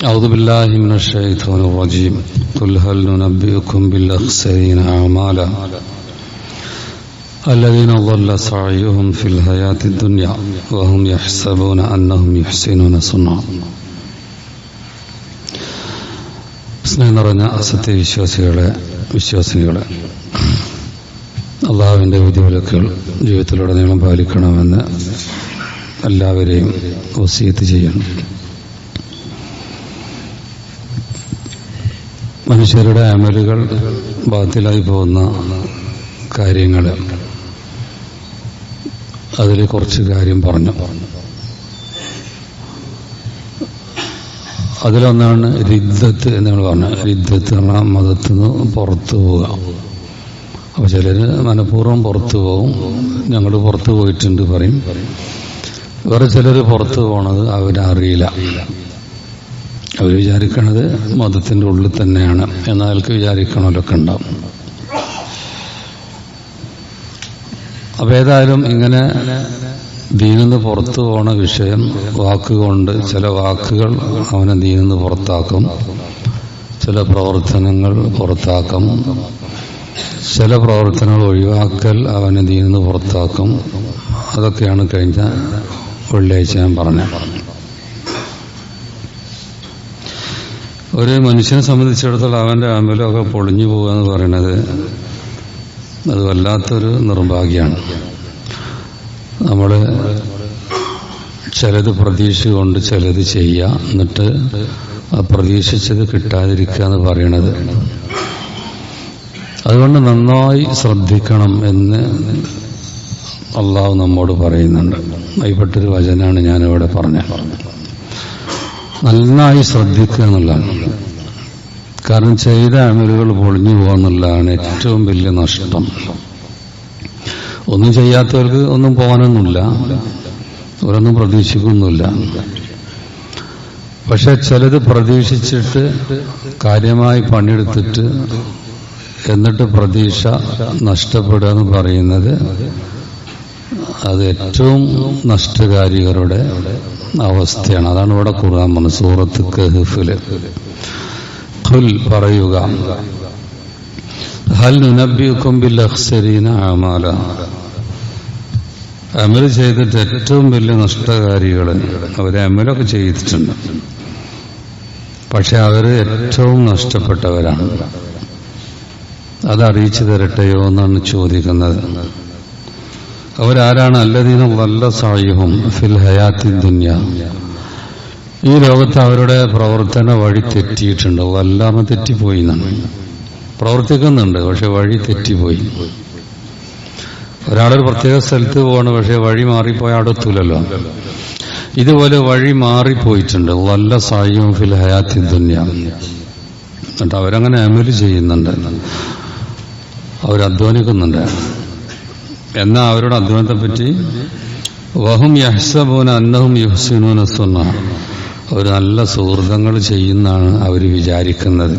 أعوذ بالله من الشيطان الرجيم قل هل ننبئكم بالأخسرين أعمالا الذين ضل سعيهم في الحياة الدنيا وهم يحسبون أنهم يحسنون صنعا സ്നേഹം നിറഞ്ഞ അസത്യ വിശ്വാസികളെ വിശ്വാസിനികളെ അള്ളാഹുവിന്റെ വിധിവിലക്കുകൾ ജീവിതത്തിലുടനീളം പാലിക്കണമെന്ന് എല്ലാവരെയും ഒസീത്ത് ചെയ്യണം മനുഷ്യരുടെ അമലുകൾ ബാത്തിലായി പോകുന്ന കാര്യങ്ങൾ. അതിൽ കുറച്ച് കാര്യം പറഞ്ഞു. അതിലൊന്നാണ് രിദ്ധത്ത് എന്ന് നമ്മൾ പറഞ്ഞു. രിദ്ധത്ത് എന്ന മതത്തിൽ നിന്ന് പുറത്തു പോവുക. അപ്പോൾ ചിലർ മനഃപൂർവം പുറത്തു പോകും ഞങ്ങൾ പുറത്തു പോയിട്ടുണ്ട് പറയും. വേറെ ചിലർ പുറത്തു പോണത് അവരറിയില്ല. അവർ വിചാരിക്കണത് മതത്തിന്റെ ഉള്ളിൽ തന്നെയാണ്. എന്നയാൾക്ക് വിചാരിക്കണമല്ലൊക്കെ ഉണ്ടാവും. അപ്പം ഏതായാലും ഇങ്ങനെ ദീനിന്ന് പുറത്തു പോണ വിഷയം വാക്കുകൊണ്ട് ചില വാക്കുകൾ അവനെ ദീനിന്ന് പുറത്താക്കും. ചില പ്രവർത്തനങ്ങൾ പുറത്താക്കും. ചില പ്രവർത്തനങ്ങൾ ഒഴിവാക്കൽ അവനെ ദീനിന്ന് പുറത്താക്കും. അതൊക്കെയാണ് കഴിഞ്ഞ വെള്ളിയാഴ്ച ഞാൻ പറഞ്ഞത്. ഒരു മനുഷ്യനെ സംബന്ധിച്ചിടത്തോളം അവന്റെ അമ്പലമൊക്കെ പൊളിഞ്ഞു പോകുക എന്ന് പറയുന്നത് അത് വല്ലാത്തൊരു നിർഭാഗ്യമാണ്. നമ്മൾ ചിലത് പ്രതീക്ഷ കൊണ്ട് ചിലത് ചെയ്യുക എന്നിട്ട് ആ പ്രതീക്ഷിച്ചത് കിട്ടാതിരിക്കുക എന്ന് പറയണത്. അതുകൊണ്ട് നന്നായി ശ്രദ്ധിക്കണം എന്ന് അള്ളാഹു നമ്മോട് പറയുന്നുണ്ട്. അതിൽപ്പെട്ടൊരു വചനാണ് ഞാനിവിടെ പറഞ്ഞത്. നന്നായി ശ്രദ്ധിക്കുക എന്നുള്ളതാണ്. കാരണം ചെയ്ത അമലുകൾ പൊളിഞ്ഞു പോകുന്നുള്ളതാണ് ഏറ്റവും വലിയ നഷ്ടം. ഒന്നും ചെയ്യാത്തവർക്ക് ഒന്നും പോകാനൊന്നുമില്ല. അവരൊന്നും പ്രതീക്ഷിക്കുന്നില്ല പക്ഷെ ചിലത് പ്രതീക്ഷിച്ചിട്ട് കാര്യമായി പണിയെടുത്തിട്ട് എന്നിട്ട് പ്രതീക്ഷ നഷ്ടപ്പെടുക എന്ന് പറയുന്നത് അത് ഏറ്റവും നഷ്ടകാരികളുടെ അവസ്ഥയാണ്. അതാണ് ഇവിടെ ഖുർആൻ പറഞ്ഞത് സൂറത്ത് ഖുൽ പറയുക ഹൽ നുനബിയുക്കും ബിൽ അമൽ ചെയ്തിട്ട് ഏറ്റവും വലിയ നഷ്ടകാരികൾ അവർ അമലൊക്കെ ചെയ്തിട്ടുണ്ട്. പക്ഷെ അവർ ഏറ്റവും നഷ്ടപ്പെട്ടവരാണ്. അത് അറിയിച്ചു തരട്ടെയോ എന്നാണ് ചോദിക്കുന്നത്. അവരാരാണ് അല്ലദീന വല്ല സായുഹം ഫിൽ ഹയാത്തി ദുന്യ? ഈ ലോകത്ത് അവരുടെ പ്രവർത്തന വഴി തെറ്റിയിട്ടുണ്ട്. വല്ലാമ തെറ്റിപ്പോയി എന്നാണ്. പ്രവർത്തിക്കുന്നുണ്ട് പക്ഷെ വഴി തെറ്റിപ്പോയി. ഒരാളൊരു പ്രത്യേക സ്ഥലത്ത് പോവാണ് പക്ഷെ വഴി മാറിപ്പോയ അവിടെ എത്തൂലല്ലോ ഇതുപോലെ വഴി മാറിപ്പോയിട്ടുണ്ട്. വല്ല സായുഹം ഫിൽ ഹയാത്തി ദുന്യ. എന്നിട്ട് അവരങ്ങനെ അമൽ ചെയ്യുന്നുണ്ട്. അവരധ്വാനിക്കുന്നുണ്ട്. എന്നാൽ അവരുടെ അധ്വാനത്തെ പറ്റി വഹും യഹ്സബൂന അന്നഹും യുഹ്സിനൂന സുന്ന. അവർ നല്ല സുഹൃതങ്ങൾ ചെയ്യുന്നാണ് അവർ വിചാരിക്കുന്നത്.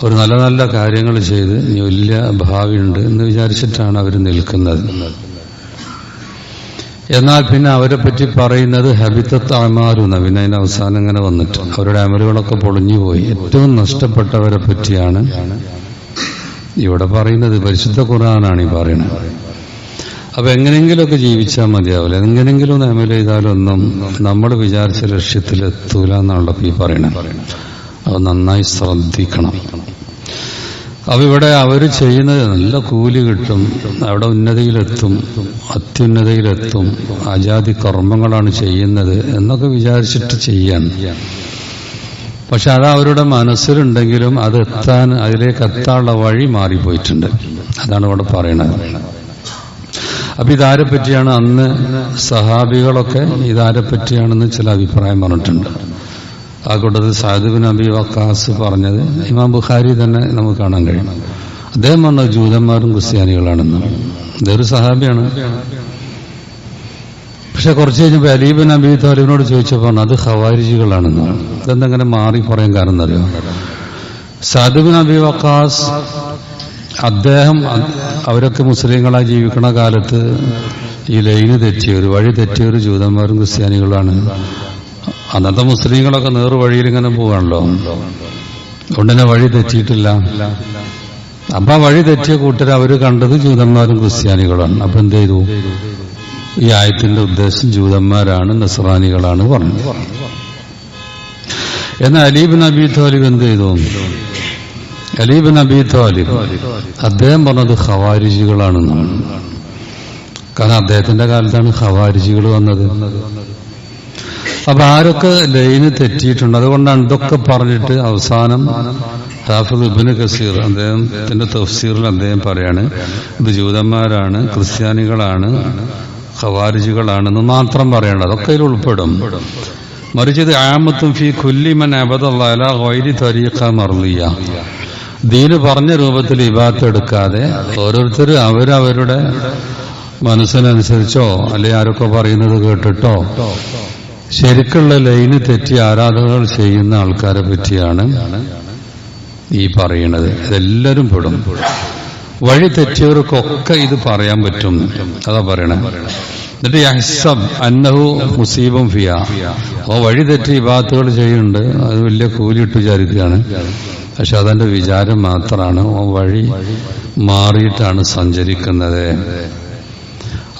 അവർ നല്ല നല്ല കാര്യങ്ങൾ ചെയ്ത് ഇനി വലിയ ഭാവിയുണ്ട് എന്ന് വിചാരിച്ചിട്ടാണ് അവർ നിൽക്കുന്നത്. എന്നാൽ പിന്നെ അവരെ പറ്റി പറയുന്നത് ഹബിത്തത്ത് അമാരുന്ന പിന്നെ അതിന്റെ അവസാനം ഇങ്ങനെ വന്നിട്ട് അവരുടെ അമലുകളൊക്കെ പൊളിഞ്ഞുപോയി. ഏറ്റവും നഷ്ടപ്പെട്ടവരെ പറ്റിയാണ് ഇവിടെ പറയുന്നത് പരിശുദ്ധ ഖുറാനാണ് ഈ പറയുന്നത്. അപ്പൊ എങ്ങനെങ്കിലുമൊക്കെ ജീവിച്ചാൽ മതിയാവില്ല. എങ്ങനെങ്കിലും ഒന്ന് അമൽ ചെയ്താലൊന്നും നമ്മൾ വിചാരിച്ച എന്നാണല്ലോ ഇപ്പൊ ഈ പറയണത് അത് നന്നായി ശ്രദ്ധിക്കണം. അപ്പൊ ഇവിടെ അവർ ചെയ്യുന്നത് നല്ല കൂലി കിട്ടും അവിടെ ഉന്നതിയിലെത്തും അത്യുന്നതിയിലെത്തും ആജാതി കർമ്മങ്ങളാണ് ചെയ്യുന്നത് എന്നൊക്കെ വിചാരിച്ചിട്ട് ചെയ്യാൻ. പക്ഷെ അത് അവരുടെ മനസ്സിലുണ്ടെങ്കിലും അത് എത്താൻ അതിലേക്ക് എത്താനുള്ള വഴി മാറിപ്പോയിട്ടുണ്ട്. അതാണ് ഇവിടെ പറയണത് അപ്പൊ ഇതാരെ പറ്റിയാണ് അന്ന് സഹാബികളൊക്കെ ഇതാരെ പറ്റിയാണെന്ന് ചില അഭിപ്രായം പറഞ്ഞിട്ടുണ്ട്. ആ കൂട്ടത്തിൽ സാഹിബിൻ അബി വക്കാസ് പറഞ്ഞത് ഇമാം ബുഖാരി തന്നെ നമുക്ക് കാണാൻ കഴിയും. അദ്ദേഹം വന്ന ജൂതന്മാരും ക്രിസ്ത്യാനികളാണെന്ന്. ഇതൊരു സഹാബിയാണ്. പക്ഷെ കുറച്ച് കഴിഞ്ഞപ്പോൾ അലീബിൻ അബി താലിബിനോട് ചോദിച്ചപ്പോൾ അത് ഹവാരിജികളാണെന്ന് ഇതെന്തെങ്ങനെ മാറി പറയാൻ കാരണം അറിയോ? സാദുബിൻ അബി വക്കാസ് അദ്ദേഹം അവരൊക്കെ മുസ്ലിങ്ങളായി ജീവിക്കണ കാലത്ത് ഈ ലൈന് തെറ്റിയവർ വഴി തെറ്റിയവർ ജൂതന്മാരും ക്രിസ്ത്യാനികളാണ്. അന്നത്തെ മുസ്ലിങ്ങളൊക്കെ നേർ വഴിയിൽ ഇങ്ങനെ പോവാണല്ലോ. ഉടനെ വഴി തെറ്റിയിട്ടില്ല. അപ്പൊ ആ വഴി തെറ്റിയ കൂട്ടർ അവർ കണ്ടത് ജൂതന്മാരും ക്രിസ്ത്യാനികളാണ്. അപ്പൊ എന്ത് ചെയ്തു? ഈ ആയത്തിന്റെ ഉദ്ദേശം ജൂതന്മാരാണ് നസ്രാനികളാണ് പറഞ്ഞു. എന്നാൽ അലീബ് നബി തോലിബ് എന്ത് ചെയ്തു? അലീബ് നബി തോലിബ് അദ്ദേഹം പറഞ്ഞത് ഹവാരിജികളാണെന്നാണ് കാരണം അദ്ദേഹത്തിന്റെ കാലത്താണ് ഹവാരിജികൾ വന്നത്. അപ്പൊ ആരൊക്കെ ലൈന് തെറ്റിയിട്ടുണ്ട്? അതുകൊണ്ടാണ് ഇതൊക്കെ പറഞ്ഞിട്ട് അവസാനം ഹാഫിദ് കസീർ അദ്ദേഹത്തിന്റെ തഫ്സീറിൽ അദ്ദേഹം പറയാണ് ഇത് ജൂതന്മാരാണ് ക്രിസ്ത്യാനികളാണ് ഖവാരിജികളാണെന്ന് മാത്രം പറയേണ്ടത് അതൊക്കെ ഇതിൽ ഉൾപ്പെടും. മറിച്ച് ഇത് ആമത്തും ഫി കുല്ലിമൻ അബദല്ല വൈരി തരീഖ മർലിയ ദീന് പറഞ്ഞ രൂപത്തിൽ ഇബാത്ത് എടുക്കാതെ ഓരോരുത്തർ അവരവരുടെ മനസ്സിനനുസരിച്ചോ അല്ലെ ആരൊക്കെ പറയുന്നത് കേട്ടിട്ടോ ശരിക്കുള്ള ലൈന് തെറ്റി ആരാധനകൾ ചെയ്യുന്ന ആൾക്കാരെ പറ്റിയാണ് ഈ പറയണത്. ഇതെല്ലാവരും പെടും. വഴി തെറ്റിയവർക്കൊക്കെ ഇത് പറയാൻ പറ്റും. അതാ പറയണേ. എന്നിട്ട് യഹ്സബ് അന്നഹു മുസീബം ഫിയ. ഓ വഴി തെറ്റി ഭാഗത്തുകൾ ചെയ്യുന്നുണ്ട്. അത് വലിയ കൂലിയിട്ട് വിചാരിക്കുകയാണ്. പക്ഷെ അതെന്റെ വിചാരം മാത്രമാണ് ഓ വഴി മാറിയിട്ടാണ് സഞ്ചരിക്കുന്നത്.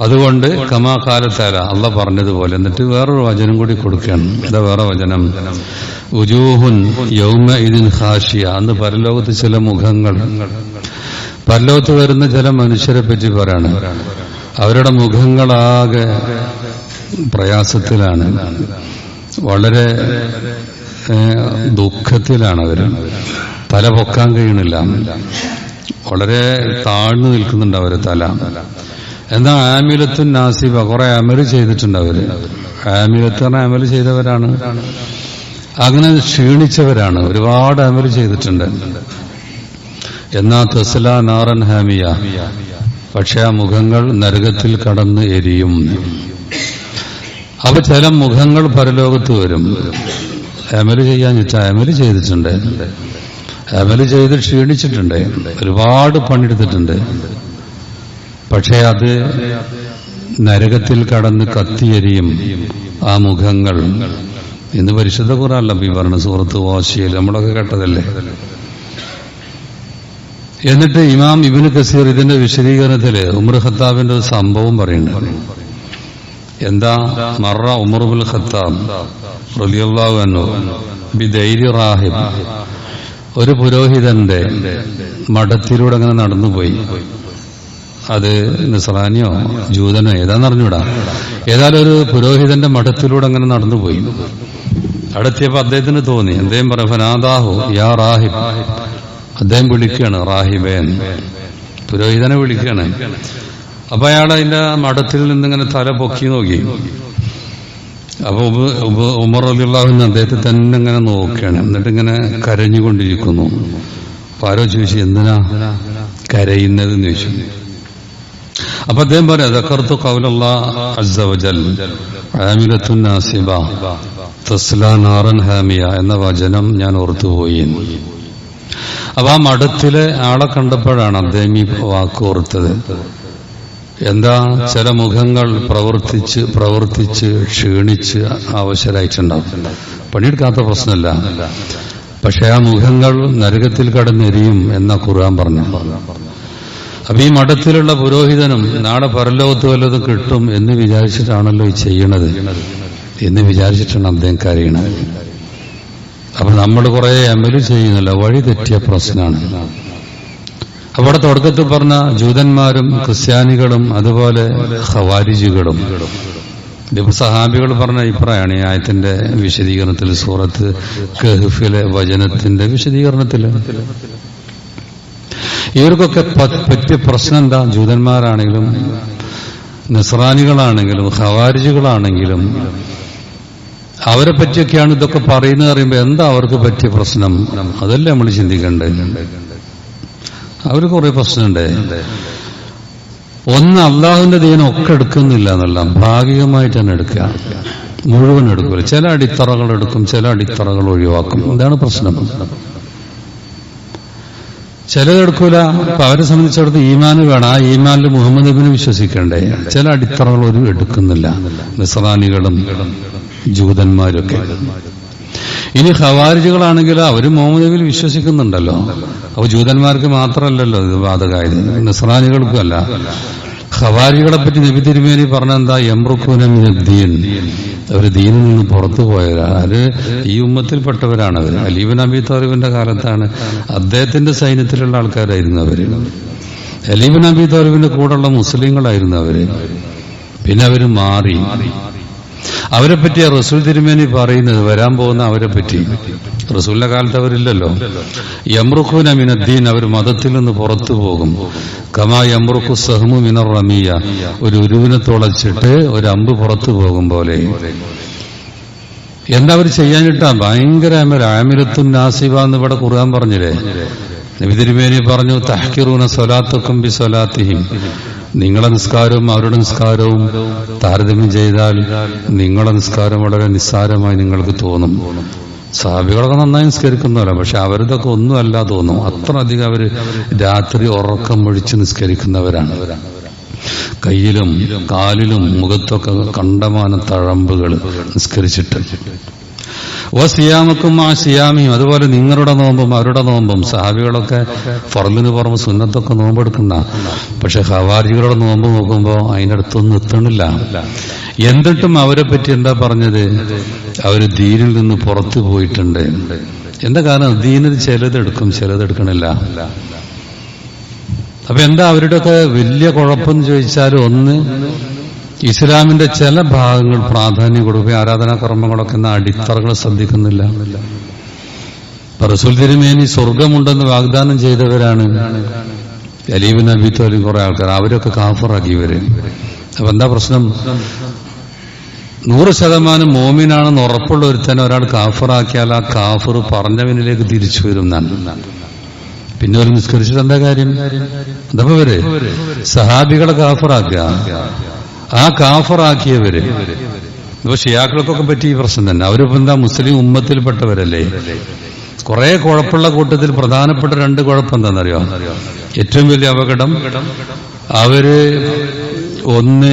അതുകൊണ്ട് കമാകാലത്താര അല്ല പറഞ്ഞതുപോലെ എന്നിട്ട് വേറൊരു വചനം കൂടി കൊടുക്കുകയാണ്. എന്താ വേറെ വചനം. ഉജൂഹുൻ യൗമ ഇതിൻ ഹാഷിയ. അന്ന് പരലോകത്ത് ചില മുഖങ്ങൾ പരലോകത്ത് വരുന്ന ചില മനുഷ്യരെ പറ്റി പറയാണ്. അവരുടെ മുഖങ്ങളാകെ പ്രയാസത്തിലാണ്. വളരെ ദുഃഖത്തിലാണ് അവർ തല പൊക്കാൻ കഴിയണില്ല. വളരെ താഴ്ന്നു നിൽക്കുന്നുണ്ട് അവർ തല. എന്നാ ആമിലത്തും നാസിബ? കുറെ അമൽ ചെയ്തിട്ടുണ്ട് അവർ. ആമിലത്ത് പറഞ്ഞ അമൽ ചെയ്തവരാണ്. അങ്ങനെ ക്ഷീണിച്ചവരാണ്. ഒരുപാട് അമൽ ചെയ്തിട്ടുണ്ട്. എന്നാ തസ്ല നാറൻ ഹാമിയ പക്ഷെ ആ മുഖങ്ങൾ നരകത്തിൽ കടന്ന് എരിയും. അപ്പൊ ചില മുഖങ്ങൾ പരലോകത്ത് വരും. അമൽ ചെയ്യാൻ വെച്ചാൽ അമൽ ചെയ്തിട്ടുണ്ട്. അമൽ ചെയ്ത് ക്ഷീണിച്ചിട്ടുണ്ട്. ഒരുപാട് പണിയെടുത്തിട്ടുണ്ട്. പക്ഷേ അത് നരകത്തിൽ കടന്ന് കത്തിയരിയും ആ മുഖങ്ങൾ. ഇന്ന് പരിശുദ്ധ കുറല്ല ഈ പറഞ്ഞ സുഹൃത്ത് വാശിയിൽ നമ്മളൊക്കെ കേട്ടതല്ലേ? എന്നിട്ട് ഇമാം ഇബിന് കസീർ ഇതിന്റെ വിശദീകരണത്തിൽ ഉമർ ഖത്താബിന്റെ ഒരു സംഭവം പറയുന്നുണ്ട്. എന്താ? മറ ഉമർബുൽ ഖത്താബ് റാഹിബ്. ഒരു പുരോഹിതന്റെ മഠത്തിലൂടെ അങ്ങനെ നടന്നുപോയി. അത് നിസ്ലാനിയോ ജൂതനോ ഏതാന്ന് അറിഞ്ഞൂടാ? ഏതായാലും ഒരു പുരോഹിതന്റെ മഠത്തിലൂടെ അങ്ങനെ നടന്നുപോയി. അടുത്തിയപ്പോ അദ്ദേഹത്തിന് തോന്നി അദ്ദേഹം പറഞ്ഞു ഫനാദാഹു യാ റാഹിബ്. അദ്ദേഹം വിളിക്കുകയാണ് റാഹിബേൻ. പുരോഹിതനെ വിളിക്കുകയാണ്. അപ്പൊ അയാൾ അതിന്റെ മഠത്തിൽ നിന്നിങ്ങനെ തല പൊക്കി നോക്കി. അപ്പൊ ഉമർ അലിള്ളാഹുന്ന് അദ്ദേഹത്തെ തന്നെ ഇങ്ങനെ നോക്കുകയാണ്. എന്നിട്ട് ഇങ്ങനെ കരഞ്ഞുകൊണ്ടിരിക്കുന്നു. അപ്പൊ ആരോ ചോദിച്ചു എന്തിനാ കരയുന്നത് എന്ന് ചോദിച്ചു. അപ്പൊ അദ്ദേഹം പറയാം ദക്കർത്തു കൗലല്ല നാസിബ നാറൻ ഹാമിയ എന്ന വചനം ഞാൻ ഓർത്തുപോയി അപ്പൊ ആ മഠത്തിലെ ആളെ കണ്ടപ്പോഴാണ് അദ്ദേഹം ഈ വാക്ക് ഓർത്തത്. എന്താ? ചില മുഖങ്ങൾ പ്രവർത്തിച്ച് പ്രവർത്തിച്ച് ക്ഷീണിച്ച് അവശരായിട്ടുണ്ടാവും പണിയെടുക്കാത്ത പ്രശ്നമല്ല. പക്ഷെ ആ മുഖങ്ങൾ നരകത്തിൽ കടന്നെരിയും എന്ന ഖുർആൻ പറഞ്ഞു അപ്പൊ ഈ മഠത്തിലുള്ള പുരോഹിതനും നാളെ പരലോകത്ത് വല്ലതും കിട്ടും എന്ന് വിചാരിച്ചിട്ടാണല്ലോ ചെയ്യണത്. എന്ന് വിചാരിച്ചിട്ടാണ് അദ്ദേഹം കരയണത്. അപ്പൊ നമ്മൾ കുറെ അമൽ ചെയ്യുന്നില്ല വഴി തെറ്റിയ പ്രശ്നമാണ് അവിടെ തുടക്കത്തിൽ പറഞ്ഞ ജൂതന്മാരും ക്രിസ്ത്യാനികളും അതുപോലെ ഹവാരിജികളും ഇതിപ്പോ സഹാബികൾ പറഞ്ഞ അഭിപ്രായമാണ് ഈ ആയത്തിന്റെ വിശദീകരണത്തിൽ സൂറത്ത് കഹ്ഫിലെ വചനത്തിന്റെ വിശദീകരണത്തിൽ. ഇവർക്കൊക്കെ പറ്റിയ പ്രശ്നം എന്താ? ജൂതന്മാരാണെങ്കിലും നിസ്രാനികളാണെങ്കിലും ഖവാരിജികളാണെങ്കിലും അവരെ പറ്റിയൊക്കെയാണ് ഇതൊക്കെ പറയുന്നത് പറയുമ്പോൾ എന്താ അവർക്ക് പറ്റിയ പ്രശ്നം? അതല്ലേ നമ്മൾ ചിന്തിക്കേണ്ടത്. അവർ കുറെ പ്രശ്നമുണ്ട്. ഒന്ന് അള്ളാഹുവിന്റെ ദീനം ഒക്കെ എടുക്കുന്നില്ല എന്നല്ല ഭാഗികമായിട്ട് തന്നെ എടുക്കുക. മുഴുവൻ എടുക്കില്ല ചില അടിത്തറകൾ എടുക്കും ചില അടിത്തറകൾ ഒഴിവാക്കും. എന്താണ് പ്രശ്നം. ചിലതെടുക്കൂല അപ്പൊ അവരെ സംബന്ധിച്ചിടത്ത് ഈമാൻ വേണം. ആ ഈമാനിൽ മുഹമ്മദ് നബിനെ വിശ്വസിക്കണ്ടേ. ചില അടിത്തറകൾ ഒരു എടുക്കുന്നില്ല. നിസ്രാനികളും ജൂതന്മാരൊക്കെ. ഇനി ഖവാരിജുകളാണെങ്കിൽ അവർ മുഹമ്മദ് വിശ്വസിക്കുന്നുണ്ടല്ലോ. അപ്പൊ ജൂതന്മാർക്ക് മാത്രമല്ലല്ലോ ഇത് ബാധകമായത്. നിസ്രാനികൾക്കും അല്ല ഖവാരികളെ പറ്റി നബി തിരുമേനി പറഞ്ഞെന്താ? യമ്രുക്കൂനീൻ അവർ ദീനിൽ നിന്ന് പുറത്തു പോയവരാണ് അത് ഈ ഉമ്മത്തിൽപ്പെട്ടവരാണ് അവർ അലീബൻ അബി തോറിബിന്റെ കാലത്താണ് അദ്ദേഹത്തിന്റെ സൈന്യത്തിലുള്ള ആൾക്കാരായിരുന്നു അവർ. അലീബൻ അബി തോറിബിന്റെ കൂടെയുള്ള മുസ്ലിങ്ങളായിരുന്നു അവർ. പിന്നെ അവർ മാറി. അവരെ പറ്റി റസൂൽ തിരുമേനി പറയുന്നത്? വരാൻ പോകുന്ന അവരെ പറ്റി റസൂലിന്റെ കാലത്ത് അവരില്ലല്ലോ. യമ്രുഖുന മിനദ്ദീൻ അവർ മതത്തിൽ നിന്ന് പുറത്തു പോകും. കമാ യമ്രുഖു സഹമു മിനർ റമിയ ഒരു ഉരുവിനെ തുളച്ചിട്ട് ഒരു അമ്പ് പുറത്തു പോകും പോലെ. എന്താ അവർ ചെയ്യാനിട്ടാ ഭയങ്കര ആമിരത്തും നാസിബ എന്ന് ഇവിടെ കുറുകാൻ പറഞ്ഞില്ലേ? നബി തിരുമേനി പറഞ്ഞു തഹ്കിറൂന സ്വലാത്തുക്കും ബി സ്വലാത്തിഹിം. നിങ്ങളെ നിസ്കാരവും അവരുടെ നിസ്കാരവും താരതമ്യം ചെയ്താൽ നിങ്ങളുടെ നിസ്കാരം വളരെ നിസ്സാരമായി നിങ്ങൾക്ക് തോന്നും. സ്വാഭികളൊക്കെ നന്നായി നിസ്കരിക്കുന്നവരാ പക്ഷെ അവരിതൊക്കെ ഒന്നുമല്ല തോന്നും. അത്ര അധികം അവർ രാത്രി ഉറക്കം ഒഴിച്ച് നിസ്കരിക്കുന്നവരാണ്. കയ്യിലും കാലിലും മുഖത്തൊക്കെ കണ്ടമാന തഴമ്പുകൾ നിസ്കരിച്ചിട്ട്. ഓ സിയാമക്കും ആ സിയാമിയും. അതുപോലെ നിങ്ങളുടെ നോമ്പും അവരുടെ നോമ്പും. സഹാബികളൊക്കെ പുറമിന് പുറമെ സുന്നത്തൊക്കെ നോമ്പെടുക്കുന്ന പക്ഷെ ഹവാരികളുടെ നോമ്പ് നോക്കുമ്പോൾ അടുത്തൊന്നും എത്തണില്ല. എന്നിട്ടും അവരെ പറ്റി എന്താ പറഞ്ഞത്? അവർ ദീനിൽ നിന്ന് പുറത്തു പോയിട്ടുണ്ട്. എന്താ കാരണം? ദീനിൽ ചിലതെടുക്കും ചിലതെടുക്കണില്ല. അപ്പൊ എന്താ അവരുടെയൊക്കെ വലിയ കുഴപ്പം ചോദിച്ചാൽ ഒന്ന് ഇസ്ലാമിന്റെ ചില ഭാഗങ്ങൾ പ്രാധാന്യം കൊടുക്കുകയും ആരാധനാ കർമ്മങ്ങളൊക്കെ എന്ന അടിത്തറകൾ ശ്രദ്ധിക്കുന്നില്ല. റസൂൽ തിരുമേനി സ്വർഗമുണ്ടെന്ന് വാഗ്ദാനം ചെയ്തവരാണ് അലീബ് നബി തോലും കുറെ ആൾക്കാർ. അവരൊക്കെ കാഫറാക്കി ഇവർ. അപ്പൊ എന്താ പ്രശ്നം? നൂറ് ശതമാനം മോമിനാണെന്ന് ഉറപ്പുള്ള ഒരുത്തനെ ഒരാൾ കാഫറാക്കിയാൽ ആ കാഫർ പറഞ്ഞവനിലേക്ക് തിരിച്ചു വരും പിന്നെ ഒരു നിസ്കരിച്ചിട്ട് എന്താ കാര്യം? എന്താ പോരെ സഹാബികളെ കാഫറാക്കുക. ആ കാഫറാക്കിയവര്. ഇപ്പൊ ഷിയാക്കൾക്കൊക്കെ പറ്റി ഈ പ്രശ്നം തന്നെ. അവരിപ്പോ എന്താ മുസ്ലിം ഉമ്മത്തിൽപ്പെട്ടവരല്ലേ? കുറെ കുഴപ്പമുള്ള കൂട്ടത്തിൽ പ്രധാനപ്പെട്ട രണ്ട് കുഴപ്പം എന്താണെന്നറിയോ? ഏറ്റവും വലിയ അപകടം അവർ ഒന്ന്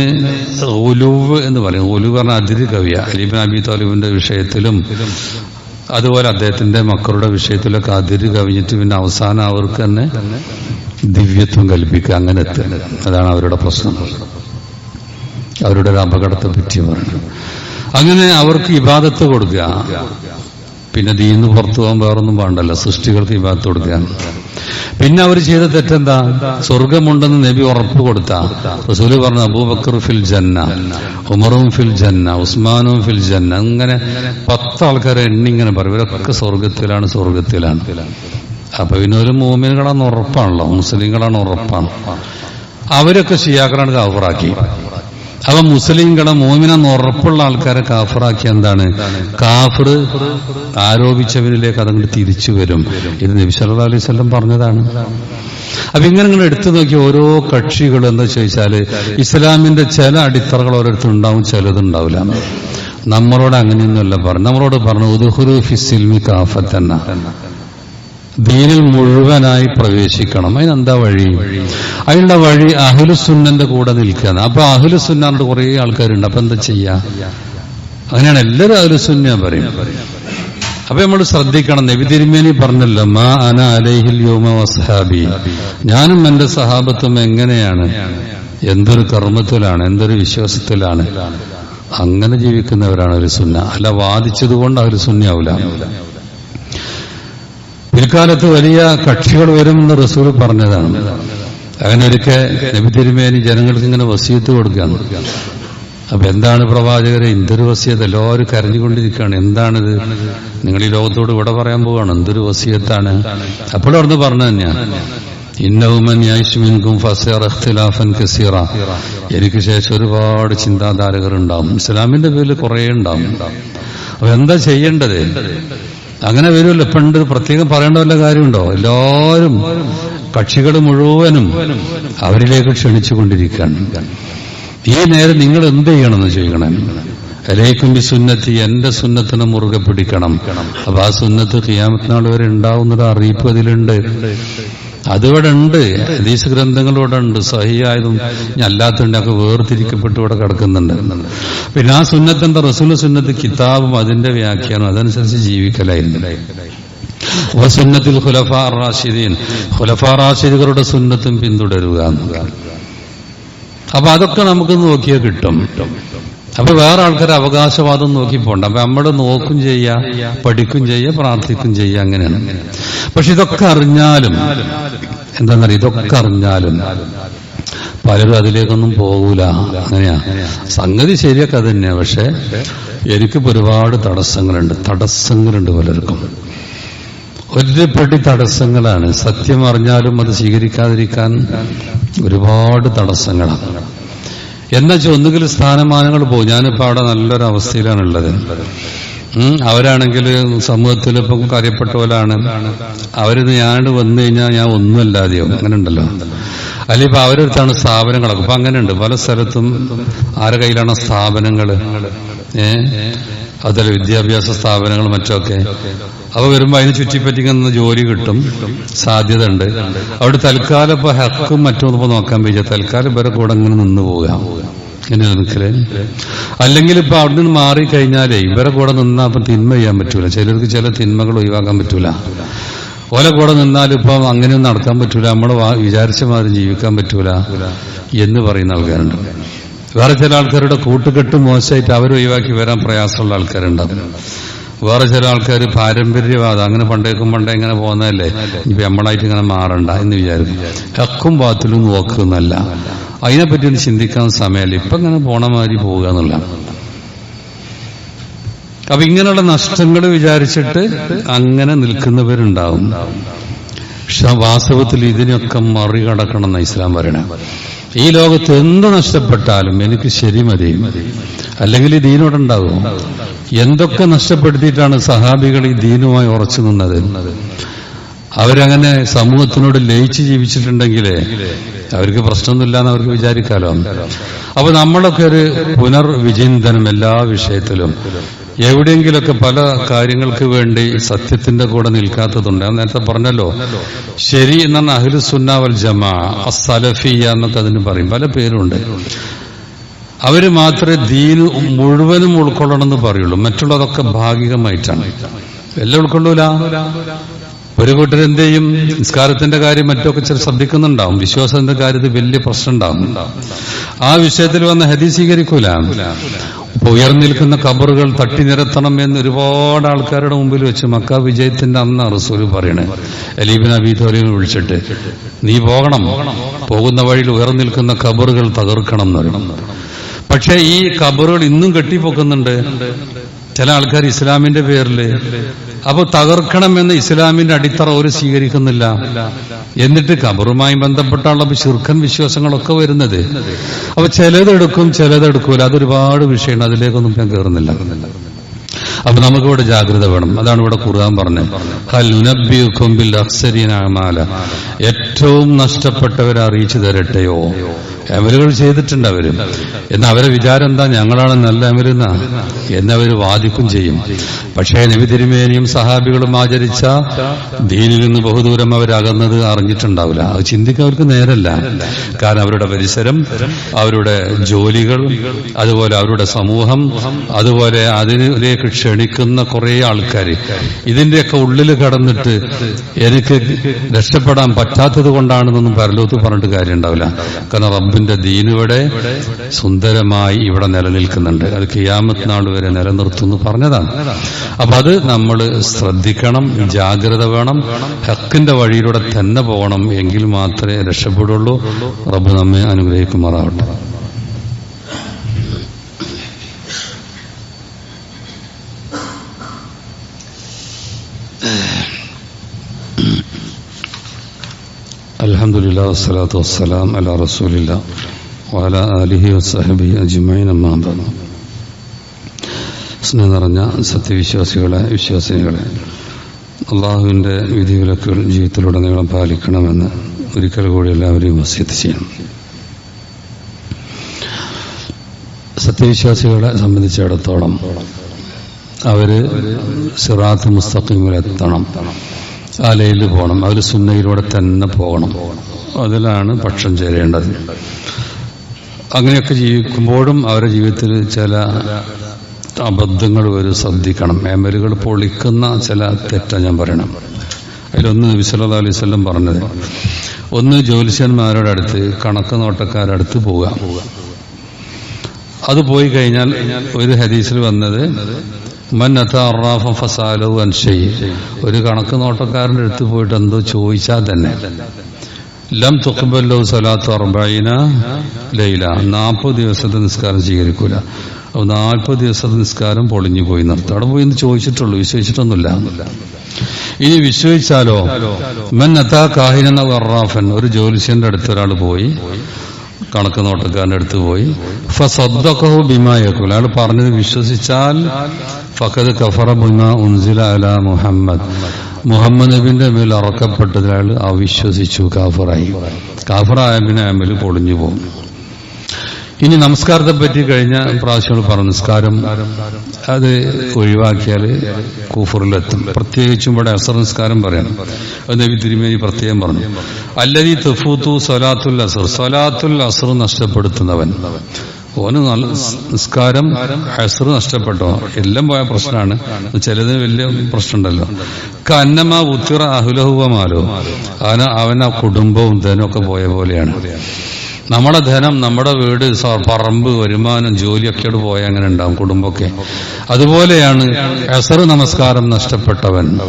ഒലുവ് എന്ന് പറയും. ഒലുവ് പറഞ്ഞ അതിഥി കവിയ. അലിബിൻ അബി താലിബിന്റെ വിഷയത്തിലും അതുപോലെ അദ്ദേഹത്തിന്റെ മക്കളുടെ വിഷയത്തിലൊക്കെ അതിര് കവിഞ്ഞിട്ട് പിന്നെ അവസാനം അവർക്ക് തന്നെ ദിവ്യത്വം കൽപ്പിക്കുക അങ്ങനെ അതാണ് അവരുടെ പ്രശ്നം. അവരുടെ ഒരു അപകടത്തെ പറ്റി പറഞ്ഞു. അങ്ങനെ അവർക്ക് ഇബാദത്ത് കൊടുക്കുക. പിന്നെ ദീന്ന് പുറത്തു പോകാൻ വേറൊന്നും വേണ്ടല്ലോ സൃഷ്ടികൾക്ക് ഇബാദത്ത് കൊടുക്കുക. പിന്നെ അവർ ചെയ്ത തെറ്റെന്താ? സ്വർഗമുണ്ടെന്ന് നബി ഉറപ്പ് കൊടുത്ത. റസൂൽ പറഞ്ഞു അബൂബക്കർ ഫിൽ ജന്ന ഉമറും ഫിൽ ജന്ന ഉസ്മാനും ഫിൽ ജന്ന. അങ്ങനെ പത്ത് ആൾക്കാരെ എണ്ണി ഇങ്ങനെ പറയും. ഇവരൊക്കെ സ്വർഗത്തിലാണ് സ്വർഗത്തിലാണ്. അപ്പൊ പിന്നെ ഒരു മോമിനുകളാണ് ഉറപ്പാണല്ലോ. മുസ്ലിങ്ങളാണ് ഉറപ്പാണ്. അവരൊക്കെ ഷിയാക്കളാണ് കാഫറാക്കി. അവ മുസ്ലിങ്ങളെ മോമിനെന്ന് ഉറപ്പുള്ള ആൾക്കാരെ കാഫറാക്കി എന്താണ്? കാഫർ ആരോപിച്ചവരിലേക്ക് അതങ്ങോട്ട് തിരിച്ചു വരും. ഇത് നബി സല്ലല്ലാഹു അലൈഹി പറഞ്ഞതാണ്. അപ്പൊ ഇങ്ങനെ നിങ്ങൾ എടുത്തു നോക്കി ഓരോ കക്ഷികൾ എന്താ ചോദിച്ചാൽ ഇസ്ലാമിന്റെ ചില അടിത്തറകൾ ഓരോരുത്തർ ഉണ്ടാവും ചിലതുണ്ടാവില്ല നമ്മളോട് അങ്ങനെയൊന്നുമല്ല പറഞ്ഞു നമ്മളോട് പറഞ്ഞു ഉദുഹുറു ഫിസിൽമി കാഫത്തന്ന ദീനിൽ മുഴുവനായി പ്രവേശിക്കണം. അതിനെന്താ വഴി? അതിനുള്ള വഴി അഹ്ലുസുന്നന്റെ കൂടെ നിൽക്കുകയാണ്. അപ്പൊ അഹ്ലുസുന്നാണ്ട് കുറെ ആൾക്കാരുണ്ട്. അപ്പൊ എന്താ ചെയ്യാ? അങ്ങനെയാണ് എല്ലാവരും അഹ്ലുസുന്ന പറയും. അപ്പൊ നമ്മൾ ശ്രദ്ധിക്കണം. നബി തിരുമേനി പറഞ്ഞല്ലോ മാ അന അലൈഹിൽ യോമ വസ്ഹാബി. ഞാനും എന്റെ സഹാബത്തും എങ്ങനെയാണ്? എന്തൊരു കർമ്മത്തിലാണ് എന്തൊരു വിശ്വാസത്തിലാണ്. അങ്ങനെ ജീവിക്കുന്നവരാണ് ഒരു സുന്ന. അല്ല വാദിച്ചതുകൊണ്ട് അവർ സുന്നയാവില്ല പിൽക്കാലത്ത് വലിയ കക്ഷികൾ വരുമെന്ന് റസൂൽ പറഞ്ഞതാണ്. അങ്ങനെ ഒരിക്കൽ നബി തിരുമേനി ജനങ്ങൾക്ക് ഇങ്ങനെ വസീത്ത് കൊടുക്കുകയാണ്. അപ്പൊ എന്താണ് പ്രവാചകരെ? എന്തൊരു വസിയത്ത്? എല്ലാവരും കരഞ്ഞുകൊണ്ടിരിക്കുകയാണ്. എന്താണിത്? നിങ്ങൾ ഈ ലോകത്തോട് ഇവിടെ പറയാൻ പോവാണ് എന്തൊരു വസിയത്താണ്? അപ്പോഴും അവിടുന്ന് പറഞ്ഞു തന്നെയാണ്. ഇന്നവുമൻ യാശ്മിൻകും ഫസീർ ഇഖ്തിലാഫൻ കസീറ. എനിക്ക് ശേഷം ഒരുപാട് ചിന്താധാരകർ ഉണ്ടാവും ഇസ്ലാമിന്റെ പേരിൽ കുറെ ഉണ്ടാവും. അപ്പൊ എന്താ ചെയ്യേണ്ടത്? അങ്ങനെ വരുമല്ലോ. പണ്ട് പ്രത്യേകം പറയേണ്ട വല്ല കാര്യമുണ്ടോ? എല്ലാവരും കക്ഷികൾ മുഴുവനും അവരിലേക്ക് ക്ഷണിച്ചുകൊണ്ടിരിക്കുകയാണ്. ഈ നേരം നിങ്ങൾ എന്ത് ചെയ്യണമെന്ന് ചോദിക്കണം. അലേക്കും ഈ സുന്നത്തി എന്റെ സുന്നത്തിനെ മുറുകെ പിടിക്കണം. അപ്പൊ ആ സുന്നത്ത് ഖിയാമത്തിനാൾ വരെ ഉണ്ടാവുന്നൊരു അറിയിപ്പ് അതിലുണ്ട്. അതിവിടെ ഉണ്ട് ഹദീസ് ഗ്രന്ഥങ്ങളിവിടെ ഉണ്ട് സഹിയായതും അല്ലാത്തതുണ്ട് ഒക്കെ വേർതിരിക്കപ്പെട്ട് ഇവിടെ കിടക്കുന്നുണ്ട്. പിന്നെ ആ സുന്നത്തിന്റെ റസൂൽ സുന്നത്ത് കിതാബും അതിന്റെ വ്യാഖ്യാനം അതനുസരിച്ച് ജീവിക്കലായിരുന്നു. സുന്നത്തിൽ ഖുലഫാ റാഷിദീൻ ഖുലഫാ റാഷിദുകളുടെ സുന്നത്തും പിന്തുടരുക അപ്പൊ അതൊക്കെ നമുക്ക് നോക്കിയാൽ കിട്ടും. അപ്പൊ വേറെ ആൾക്കാർ അവകാശവാദം നോക്കി പോണ്ട. അപ്പൊ നമ്മൾ നോക്കും ചെയ്യാ പഠിക്കും ചെയ്യ പ്രാർത്ഥിക്കും ചെയ്യ അങ്ങനെയാണ്. പക്ഷെ ഇതൊക്കെ അറിഞ്ഞാലും എന്താണെന്നറിയ? ഇതൊക്കെ അറിഞ്ഞാലും പലരും അതിലേക്കൊന്നും പോകൂല. അങ്ങനെയാ. സംഗതി ശരിയൊക്കെ അത് തന്നെയാ പക്ഷെ എനിക്കിപ്പോ ഒരുപാട് തടസ്സങ്ങളുണ്ട്. തടസ്സങ്ങളുണ്ട് പലർക്കും. ഒരുപടി തടസ്സങ്ങളാണ്. സത്യം അറിഞ്ഞാലും അത് സ്വീകരിക്കാതിരിക്കാൻ ഒരുപാട് തടസ്സങ്ങളാണ് എന്നുവെച്ചാൽ ഒന്നുകിൽ സ്ഥാനമാനങ്ങൾ പോകും. ഞാനിപ്പോൾ അവിടെ നല്ലൊരു അവസ്ഥയിലാണുള്ളത് അവരാണെങ്കിൽ സമൂഹത്തിൽ ഇപ്പം കാര്യപ്പെട്ട പോലാണ്. അവരിത് ഞാൻ വന്നു കഴിഞ്ഞാൽ ഞാൻ ഒന്നുമല്ലാതെയോ അങ്ങനെ ഉണ്ടല്ലോ അല്ലെങ്കിൽ ഇപ്പൊ അവരടുത്താണ് സ്ഥാപനങ്ങളൊക്കെ. അപ്പൊ അങ്ങനെയുണ്ട്. പല സ്ഥലത്തും ആരുടെ കയ്യിലാണ് സ്ഥാപനങ്ങൾ ഏ? അതുപോലെ വിദ്യാഭ്യാസ സ്ഥാപനങ്ങൾ മറ്റൊക്കെ അപ്പൊ വരുമ്പോ അതിനെ ചുറ്റിപ്പറ്റിക്കുന്ന ജോലി കിട്ടും. സാധ്യത ഉണ്ട് അവിടെ തൽക്കാലം ഇപ്പൊ ഹക്കും മറ്റൊന്നും ഇപ്പൊ നോക്കാൻ പറ്റില്ല തൽക്കാലം ഇവരെ കൂടെ അങ്ങനെ നിന്ന് പോകാം എന്നെ നിൽക്കലേ. അല്ലെങ്കിൽ ഇപ്പൊ അവിടെ നിന്ന് മാറിക്കഴിഞ്ഞാലേ ഇവരെ കൂടെ നിന്നാ അപ്പൊ തിന്മ ചെയ്യാൻ പറ്റൂല. ചിലർക്ക് ചില തിന്മകൾ ഒഴിവാക്കാൻ പറ്റൂല. ഓല കൂടെ നിന്നാൽ ഇപ്പം അങ്ങനെയൊന്നും നടക്കാൻ പറ്റൂല. നമ്മൾ വിചാരിച്ച മാതിരി ജീവിക്കാൻ പറ്റൂല എന്ന് പറയുന്ന ആൾക്കാരുണ്ട്. വേറെ ചില ആൾക്കാരുടെ കൂട്ടുകെട്ട് മോശമായിട്ട് അവർ ഒഴിവാക്കി വരാൻ പ്രയാസമുള്ള ആൾക്കാരുണ്ടാവും വേറെ ചില ആൾക്കാർ പാരമ്പര്യവാദം അങ്ങനെ പണ്ടേക്കും പണ്ടേ ഇങ്ങനെ പോകുന്നതല്ലേ? ഇപ്പൊ നമ്മളായിട്ട് ഇങ്ങനെ മാറണ്ട എന്ന് വിചാരിക്കും. ഹക്കും ബാത്തിലും നോക്കുന്നല്ല അതിനെപ്പറ്റി ഒന്ന് ചിന്തിക്കാൻ സമയമല്ല. ഇപ്പൊ ഇങ്ങനെ പോണ മാതിരി പോവുക എന്നുള്ള അപ്പൊ ഇങ്ങനെയുള്ള നഷ്ടങ്ങൾ വിചാരിച്ചിട്ട് അങ്ങനെ നിൽക്കുന്നവരുണ്ടാവും. പക്ഷെ വാസ്തവത്തിൽ ഇതിനൊക്കെ മറികടക്കണം എന്ന ഇസ്ലാം പറയണേ. ഈ ലോകത്ത് എന്ത് നഷ്ടപ്പെട്ടാലും എനിക്ക് ശരി മതി. അല്ലെങ്കിൽ ഈ ദീനോടുണ്ടാകും എന്തൊക്കെ നഷ്ടപ്പെടുത്തിയിട്ടാണ് സഹാബികൾ ഈ ദീനുമായി ഉറച്ചു നിന്നത്? അവരങ്ങനെ സമൂഹത്തിനോട് ലയിച്ച് ജീവിച്ചിട്ടുണ്ടെങ്കിലേ അവർക്ക് പ്രശ്നമൊന്നുമില്ല എന്ന് അവർക്ക് വിചാരിക്കാലോ? അപ്പൊ നമ്മളൊക്കെ ഒരു പുനർവിചിന്തനം എല്ലാ വിഷയത്തിലും എവിടെയെങ്കിലൊക്കെ പല കാര്യങ്ങൾക്ക് വേണ്ടി സത്യത്തിന്റെ കൂടെ നിൽക്കാത്തതുണ്ട്. ഞാൻ നേരത്തെ പറഞ്ഞല്ലോ ശരി എന്നാണ് അഹിലു സുന്നാവൽ ജമാ അസലഫിയ എന്നൊക്കെ അതിന് പറയും. പല പേരുണ്ട്. അവർ മാത്രമേ ദീൻ മുഴുവനും ഉൾക്കൊള്ളണമെന്ന് പറയുള്ളൂ. മറ്റുള്ളതൊക്കെ ഭാഗികമായിട്ടാണ്. എല്ലാം ഉൾക്കൊള്ളൂല. ഒരു കൂട്ടർ എന്ത് ചെയ്യും? നിസ്കാരത്തിന്റെ കാര്യം മറ്റൊക്കെ ചില ശ്രദ്ധിക്കുന്നുണ്ടാവും. വിശ്വാസത്തിന്റെ കാര്യത്തിൽ വലിയ പ്രശ്നം ഉണ്ടാവും ആ വിഷയത്തിൽ വന്ന ഹരി സ്വീകരിക്കൂല. ഇപ്പൊ ഉയർന്നിരിക്കുന്ന കബറുകൾ തട്ടി നിരത്തണം എന്ന് ഒരുപാട് ആൾക്കാരുടെ മുമ്പിൽ വെച്ച് മക്ക വിജയത്തിന്റെ അന്ന് റസൂൽ പറയണേ. അലീബിൻ അബീതോലിനെ വിളിച്ചിട്ട് നീ പോകണം. പോകുന്ന വഴിയിൽ ഉയർന്നിരിക്കുന്ന കബറുകൾ തകർക്കണം എന്ന് പറയണം. പക്ഷേ ഈ കബറുകൾ ഇന്നും കെട്ടിപ്പൊക്കുന്നുണ്ട്. ചില ആൾക്കാർ ഇസ്ലാമിന്റെ പേരിൽ. അപ്പൊ തകർക്കണമെന്ന് ഇസ്ലാമിന്റെ അടിത്തറ ഒരു സ്വീകരിക്കുന്നില്ല. എന്നിട്ട് കബറുമായി ബന്ധപ്പെട്ടുള്ള ശുർഖൻ വിശ്വാസങ്ങളൊക്കെ വരുന്നത്. അപ്പൊ ചിലതെടുക്കും ചിലതെടുക്കൂല അതൊരുപാട് വിഷയമാണ് അതിലേക്കൊന്നും ഞാൻ കയറുന്നില്ല അപ്പൊ നമുക്കിവിടെ ജാഗ്രത വേണം. അതാണ് ഇവിടെ കുറുകാൻ പറഞ്ഞത്. ഏറ്റവും നഷ്ടപ്പെട്ടവരെ അറിയിച്ചു തരട്ടെയോ? അമലുകൾ ചെയ്തിട്ടുണ്ട് അവർ. എന്നാൽ അവരെ വിചാരം എന്താ? ഞങ്ങളാണ് നല്ല അമലെന്ന എന്നവർ വാദിക്കും ചെയ്യും. പക്ഷേ നബി തിരുമേനിയും സഹാബികളും ആചരിച്ച ദീനിൽ നിന്ന് ബഹുദൂരം അവരകന്നത് അറിഞ്ഞിട്ടുണ്ടാവില്ല. അത് ചിന്തിക്കാൻ അവർക്ക് നേരല്ല. കാരണം അവരുടെ പരിസരം അവരുടെ ജോലികൾ അതുപോലെ അവരുടെ സമൂഹം അതുപോലെ അതിലേക്ക് ക്ഷണിക്കുന്ന കുറേ ആൾക്കാർ ഇതിന്റെയൊക്കെ ഉള്ളിൽ കടന്നിട്ട് എനിക്ക് രക്ഷപ്പെടാൻ പറ്റാത്തത് കൊണ്ടാണെന്നൊന്നും പരലോത്ത് പറഞ്ഞിട്ട് കാര്യം ഉണ്ടാവില്ല കാരണം റബ്ബിന്റെ ദീൻ ഇവിടെ സുന്ദരമായി ഇവിടെ നിലനിൽക്കുന്നുണ്ട്. അത് കിയാമത്ത് നാൾ വരെ നിലനിർത്തുന്നു പറഞ്ഞതാണ്. അപ്പൊ അത് നമ്മൾ ശ്രദ്ധിക്കണം ജാഗ്രത വേണം ഹക്കിന്റെ വഴിയിലൂടെ തന്നെ പോകണം എങ്കിൽ മാത്രമേ രക്ഷപ്പെടുള്ളൂ. റബ്ബ് നമ്മെ അനുഗ്രഹിക്കുമാറാവട്ടെ. അലഹമുല്ലാ വസ്സലാത്തു വസ്സലാം അല റസൂലില്ല വാല അലിഹി വസ്സഹബി അജ്മൈൻ അമ്മാബാണ് സ്നേഹം നിറഞ്ഞ സത്യവിശ്വാസികളെ വിശ്വാസിനികളെ അള്ളാഹുവിന്റെ വിധിവിലക്കുകൾ ജീവിതത്തിലുടനീളം പാലിക്കണമെന്ന് ഒരിക്കൽ കൂടി എല്ലാവരെയും വസ്യത്ത് ചെയ്യണം സത്യവിശ്വാസികളെ സംബന്ധിച്ചിടത്തോളം അവർ സിറാത്ത് മുസ്തഖീമിലെത്തണം. ആ ലയിൽ പോകണം. അവർ സുന്നയിലൂടെ തന്നെ പോകണം. അതിലാണ് പക്ഷം ചേരേണ്ടത്. അങ്ങനെയൊക്കെ ജീവിക്കുമ്പോഴും അവരുടെ ജീവിതത്തിൽ ചില അബദ്ധങ്ങൾ ഒരു ശ്രദ്ധിക്കണം. മേമലുകൾ പൊളിക്കുന്ന ചില തെറ്റ ഞാൻ പറയണം അതിലൊന്ന് അലൈഹി വസല്ലം പറഞ്ഞത് ഒന്ന് ജ്യോത്സ്യന്മാരുടെ അടുത്ത് കണക്ക് നോട്ടക്കാരുടെ അടുത്ത് പോവുക. അത് പോയി കഴിഞ്ഞാൽ ഒരു ഹദീസിൽ വന്നത് മന്നത്ത അറാഫ ഫസാലു അൻഷയി ഒരു കണക്ക് നോട്ടക്കാരന്റെ അടുത്ത് പോയിട്ട് എന്തോ ചോദിച്ചാൽ തന്നെ. ലം തുക്കുമ്പല്ലോ സലാത്തു അർബൈന ലൈല. നാൽപ്പത് ദിവസത്തെ നിസ്കാരം സ്വീകരിക്കൂല. അപ്പോൾ നാൽപ്പത് ദിവസത്തെ നിസ്കാരം പൊളിഞ്ഞു പോയി നിർത്തും. അവിടെ പോയി എന്ന് ചോദിച്ചിട്ടുള്ളൂ. വിശ്വസിച്ചിട്ടൊന്നുമില്ല. ഇനി വിശ്വസിച്ചാലോ? മന്നത്ത കാഹിനെന്ന വറാഫൻ. ഒരു ജ്യോത്സ്യന്റെ അടുത്ത് ഒരാൾ പോയി. കണക്ക് നോട്ടക്കാരന്റെ അടുത്ത് പോയി. ഫസദ്ദഖഹു ബിമാ അയാൾ പറഞ്ഞത് വിശ്വസിച്ചാൽ ഫഖദ് കഫറ ബിമാ ഉൻസില അല മുഹമ്മദ്. മുഹമ്മദ് നബിന്റെ മേൽ അറക്കപ്പെട്ടതിൽ അയാൾ അവിശ്വസിച്ചു കാഫറായി. കാഫറായ പിന്നെ അമൽ പൊളിഞ്ഞു പോകും ഇനി നമസ്കാരത്തെ പറ്റി കഴിഞ്ഞ പ്രാവശ്യങ്ങൾ പറഞ്ഞു നിസ്കാരം അത് ഒഴിവാക്കിയാൽ കൂഫറിലെത്തും. പ്രത്യേകിച്ചും ഇവിടെ അസർ നിസ്കാരം പറയണം. അത് നബി തിരുമേനി പ്രത്യേകം പറഞ്ഞു. അല്ലതി തഫൂത്തു സൊലാത്തുൽ അസർ. സൊലാത്തുൽ അസർ നഷ്ടപ്പെടുത്തുന്നവൻ. ഓന് നല്ല നിസ്കാരം അസർ നഷ്ടപ്പെട്ടോ? എല്ലാം പോയ പ്രശ്നമാണ്. ചിലതിന് വലിയ പ്രശ്നമുണ്ടല്ലോ. കന്നമ ഉത്തിറ അഹുലഹുവമാലോ അവന അവൻ ആ കുടുംബവും ധനമൊക്കെ പോയ പോലെയാണ്. നമ്മുടെ ധനം നമ്മുടെ വീട് പറമ്പ് വരുമാനം ജോലിയൊക്കെ പോയ അങ്ങനെ ഉണ്ടാവും കുടുംബമൊക്കെ. അതുപോലെയാണ് അസർ നമസ്കാരം നഷ്ടപ്പെട്ടവൻ.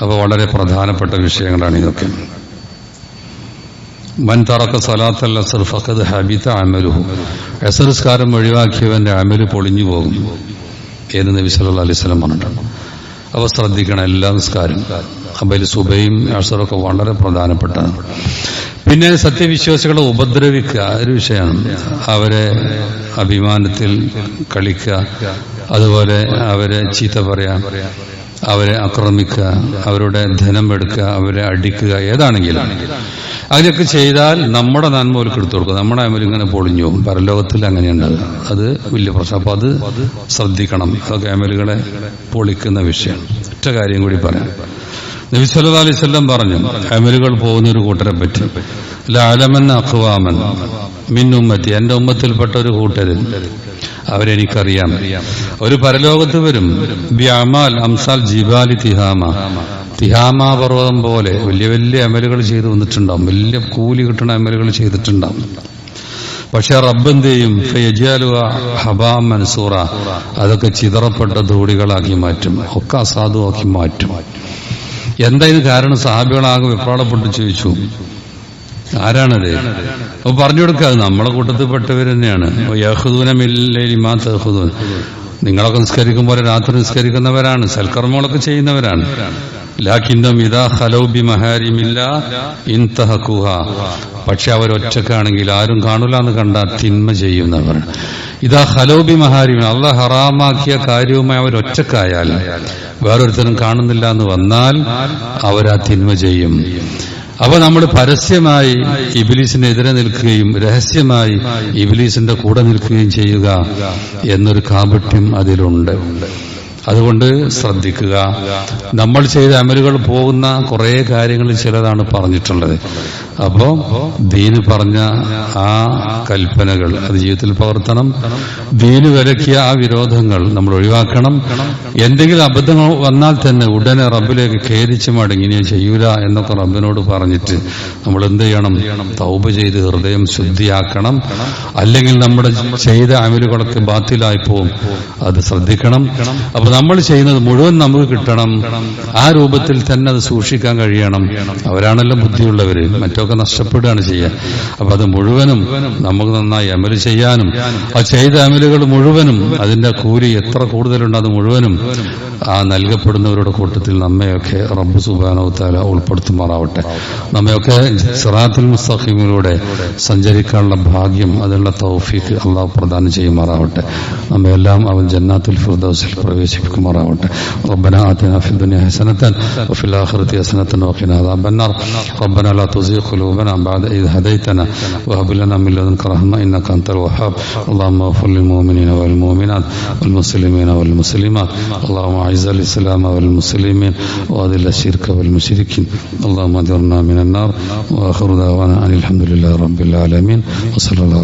അപ്പൊ വളരെ പ്രധാനപ്പെട്ട വിഷയങ്ങളാണ് ഇതൊക്കെ. മൻ തറക്ക സലാത്തല്ല അസർ ഫഖദ് ഹബിത അമലുഹു. അസർസ്കാരം ഒഴിവാക്കിയവന്റെ അമൽ പൊളിഞ്ഞു പോകും എന്ന് നബി സല്ലല്ലാഹു അലൈഹി വസല്ലം പറഞ്ഞിട്ടുണ്ട്. അവ ശ്രദ്ധിക്കണം എല്ലാ നിസ്കാരം അബൽ സുബയും അസറൊക്കെ വളരെ പ്രധാനപ്പെട്ടതാണ്. പിന്നെ സത്യവിശ്വാസികളെ ഉപദ്രവിക്കുക ഒരു വിഷയമാണ്. അവരെ അഭിമാനത്തിൽ കളിക്കുക അതുപോലെ അവരെ ചീത്ത പറയാം അവരെ ആക്രമിക്കുക അവരുടെ ധനം എടുക്കുക അവരെ അടിക്കുക ഏതാണെങ്കിലും. അതിനൊക്കെ ചെയ്താൽ നമ്മുടെ നന്മ ഒരു എടുത്തു കൊടുക്കുക നമ്മുടെ അമൽ ഇങ്ങനെ പൊളിഞ്ഞു പോകും. പരലോകത്തിൽ അങ്ങനെയുണ്ട്. അത് വലിയ പ്രശ്നം. അപ്പൊ അത് ശ്രദ്ധിക്കണം. അതൊക്കെ അമലുകളെ പൊളിക്കുന്ന വിഷയം. ഒറ്റ കാര്യം കൂടി പറയാം. നബി അലൈവല്ലം പറഞ്ഞു അമലുകൾ പോകുന്ന ഒരു കൂട്ടരെ പറ്റി. ലാലമൻ അഖ്വാമൻ മിൻ എന്റെ ഉമ്മത്തിൽപ്പെട്ട ഒരു കൂട്ടര് അവരെനിക്കറിയാം. ഒരു പരലോകത്ത് വരും വ്യാമാൽ അംസാൽ ജിബാലി തിഹാമ. തിഹാമ പർവതം പോലെ വലിയ വലിയ അമലുകൾ ചെയ്തു വന്നിട്ടുണ്ടാവും. വലിയ കൂലി കിട്ടുന്ന അമലുകൾ ചെയ്തിട്ടുണ്ടാവും. പക്ഷെ റബ്ബ് എന്ത് ചെയ്യും? ഫയജിയാലുക ഹബാ മൻസൂറ. അതൊക്കെ ചിതറപ്പെട്ട ധൂളികളാക്കി മാറ്റും ഒക്കെ അസാധുവാക്കി മാറ്റും. എന്താ ഇത് കാരണം? സഹാബികളാകെ വിപ്രാളപ്പെട്ട് ചോദിച്ചു. ആരാണത്? അപ്പൊ പറഞ്ഞു കൊടുക്കുക നമ്മളെ കൂട്ടത്തിൽ പെട്ടവർ തന്നെയാണ്. നിങ്ങളൊക്കെ നിസ്കരിക്കും പോലെ രാത്രി നിസ്കരിക്കുന്നവരാണ് സൽക്കർമ്മങ്ങളൊക്കെ ചെയ്യുന്നവരാണ്. ലാഖിന്ദം ഇതാ ഹലൗബി പക്ഷെ അവരൊറ്റക്കാണെങ്കിൽ ആരും കാണൂല എന്ന് കണ്ട തിന്മ ചെയ്യുന്നവർ. ഇതാ ഹലോബി മഹാരിമ അല്ല ഹറാമാക്കിയ കാര്യവുമായി അവരൊറ്റക്കായാൽ വേറൊരുത്തരും കാണുന്നില്ല എന്ന് വന്നാൽ അവരാ തിന്മ ചെയ്യും. അപ്പൊ നമ്മൾ പരസ്യമായി ഇബിലീസിനെതിരെ നിൽക്കുകയും രഹസ്യമായി ഇബിലീസിന്റെ കൂടെ നിൽക്കുകയും ചെയ്യുക എന്നൊരു കാപട്യം അതിലുണ്ട്. അതുകൊണ്ട് ശ്രദ്ധിക്കുക. നമ്മൾ ചെയ്ത അമലുകൾ പോകുന്ന കുറേ കാര്യങ്ങളിൽ ചിലതാണ് പറഞ്ഞിട്ടുള്ളത്. അപ്പോ ദീന് പറഞ്ഞ ആ കൽപ്പനകൾ അത് ജീവിതത്തിൽ പകർത്തണം. ദീന് വിലക്കിയ ആ വിരോധങ്ങൾ നമ്മൾ ഒഴിവാക്കണം. എന്തെങ്കിലും അബദ്ധങ്ങൾ വന്നാൽ തന്നെ ഉടനെ റബ്ബിലേക്ക് ഖേദിച്ച് മടങ്ങി ചെയ്യൂല എന്നൊക്കെ റബ്ബിനോട് പറഞ്ഞിട്ട് നമ്മൾ എന്ത് ചെയ്യണം? തൗബ ചെയ്ത് ഹൃദയം ശുദ്ധിയാക്കണം. അല്ലെങ്കിൽ നമ്മുടെ ചെയ്ത അമലുകളൊക്കെ ബാത്തിലായി പോവും. അത് ശ്രദ്ധിക്കണം. അപ്പൊ നമ്മൾ ചെയ്യുന്നത് മുഴുവൻ നമുക്ക് കിട്ടണം. ആ രൂപത്തിൽ തന്നെ അത് സൂക്ഷിക്കാൻ കഴിയണം. അവരാണല്ലോ ബുദ്ധിയുള്ളവര്. മറ്റൊക്കെ നഷ്ടപ്പെടുകയാണ് ചെയ്യുക അപ്പൊ അത് മുഴുവനും നമുക്ക് നന്നായി അമല് ചെയ്യാനും ആ ചെയ്ത അമലുകൾ മുഴുവനും അതിന്റെ കൂലി എത്ര കൂടുതലുണ്ട് അത് മുഴുവനും ആ നൽകപ്പെടുന്നവരുടെ കൂട്ടത്തിൽ നമ്മയൊക്കെ റബ്ബ് സുബാനോ താല ഉൾപ്പെടുത്തുമാറാവട്ടെ നമ്മയൊക്കെ സിറാത്തുൽ മുസ്തഖീമിലൂടെ സഞ്ചരിക്കാനുള്ള ഭാഗ്യം അതിനുള്ള തൗഫീക്ക് അള്ളാഹു പ്രദാനം ചെയ്യുമാറാവട്ടെ നമ്മയെല്ലാം അവൻ ജന്നാത്തുൽ ഫിർദൗസിൽ പ്രവേശിപ്പിക്കുമാറാവട്ടെ ربنا آتنا في الدنيا حسنة وفي الآخرة حسنة وقنا عذاب النار ربنا لا تزغ قلوبنا بعد إذ هديتنا. وهب لنا من لدنك رحمة إنك أنت الوهاب. اللهم اغفر للمؤمنين والمؤمنات والمسلمين والمسلمات. اللهم أعز الإسلام والمسلمين. وأذل الشرك والمشركين. اللهم أجرنا من النار. وآخر دعوانا أن الحمد لله رب العالمين. وصلى الله